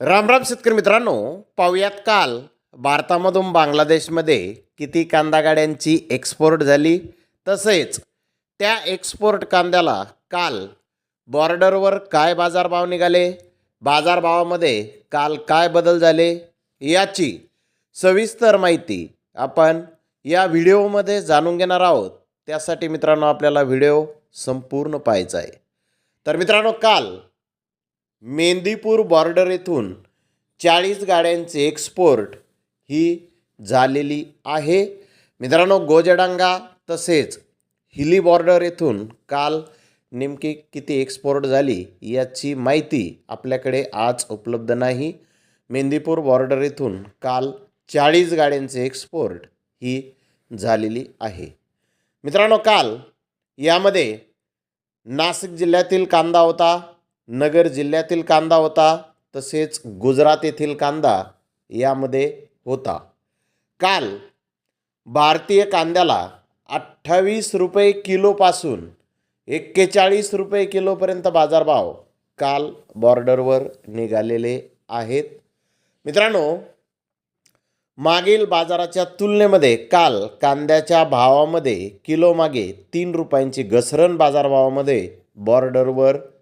रामराम शेतकरी मित्रांनो पाहुयात काल भारतामधून बांगलादेशमध्ये किती कांदा गाड्यांची एक्सपोर्ट झाली. तसेच त्या एक्सपोर्ट कांद्याला काल बॉर्डरवर काय बाजारभाव निघाले? बाजारभावामध्ये काल काय बदल झाले? याची सविस्तर माहिती आपण या व्हिडिओमध्ये जाणून घेणार आहोत. त्यासाठी मित्रांनो आपल्याला व्हिडिओ संपूर्ण पाहायचा आहे. तर मित्रांनो काल मेंदीपूर बॉर्डर येथून चाळीस गाड्यांचे एक्सपोर्ट ही झालेली आहे. मित्रांनो गोजडांगा तसेच हिली बॉर्डर येथून काल नेमकी किती एक्सपोर्ट झाली याची माहिती आपल्याकडे आज उपलब्ध नाही. मेंदीपूर बॉर्डर येथून काल चाळीस गाड्यांचे एक्सपोर्ट ही झालेली आहे. मित्रांनो काल यामध्ये नाशिक जिल्ह्यातील कांदा होता नगर जिल्ह्यातील कांदा होता तसेच गुजरात येथील कांदा यामध्ये होता. काल भारतीय कांद्याला अठ्ठावीस रुपये किलोपासून एक्केचाळीस रुपये किलोपर्यंत बाजारभाव काल बॉर्डरवर निघालेले आहेत. मित्रांनो मागील बाजाराच्या तुलनेमध्ये काल कांद्याच्या भावामध्ये किलोमागे तीन रुपयांची घसरण बाजारभावामध्ये बॉर्डरवर